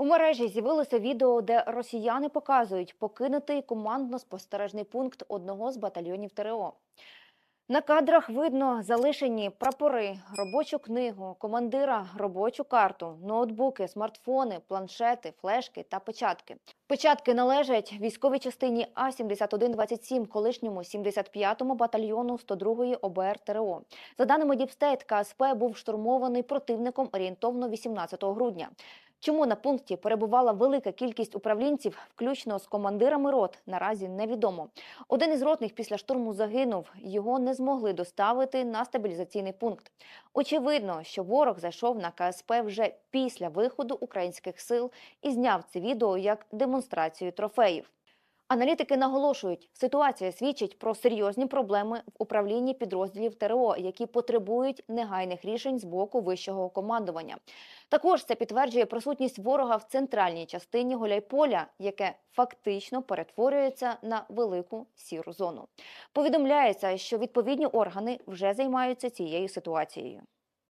У мережі з'явилося відео, де росіяни показують покинутий командно-спостережний пункт одного з батальйонів ТРО. На кадрах видно залишені прапори, робочу книгу, командира, робочу карту, ноутбуки, смартфони, планшети, флешки та печатки. Печатки належать військовій частині А-7127, колишньому 75-му батальйону 102-ї ОБР ТРО. За даними Діпстейт, КСП був штурмований противником орієнтовно 18 грудня. Чому на пункті перебувала велика кількість управлінців, включно з командирами рот, наразі невідомо. Один із ротних після штурму загинув. Його не змогли доставити на стабілізаційний пункт. Очевидно, що ворог зайшов на КСП вже після виходу українських сил і зняв це відео як демонстрацію трофеїв. Аналітики наголошують, ситуація свідчить про серйозні проблеми в управлінні підрозділів ТРО, які потребують негайних рішень з боку вищого командування. Також це підтверджує присутність ворога в центральній частині Гуляйполя, яке фактично перетворюється на велику сіру зону. Повідомляється, що відповідні органи вже займаються цією ситуацією.